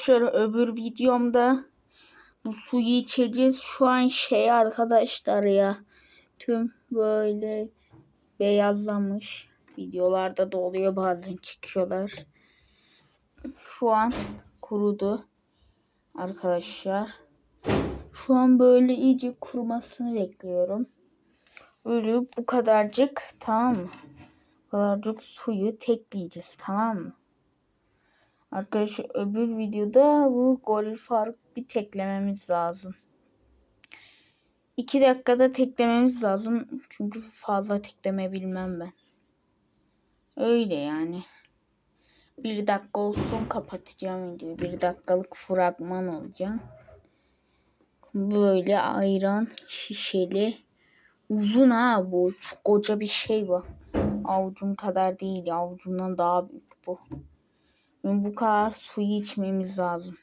Şöyle öbür videomda bu suyu içeceğiz. Şu an şey arkadaşlar ya tüm böyle beyazlamış. Videolarda da oluyor bazen çekiyorlar. Şu an kurudu arkadaşlar. Şu an böyle iyice kurumasını bekliyorum. Böyle bu kadarcık tamam mı? Bu kadarcık suyu tekleyeceğiz tamam mı? Arkadaşlar öbür videoda bu goril fark bir teklememiz lazım. 2 dakikada teklememiz lazım. Çünkü fazla tekleme ben. Öyle yani. Bir dakika olsun kapatacağım videoyu. Bir dakikalık fragman olacak. Böyle ayran şişeli. Uzun ha bu. Çok koca bir şey bu. Avucum kadar değil. Avucumdan daha büyük bu. Bu kadar suyu içmemiz lazım.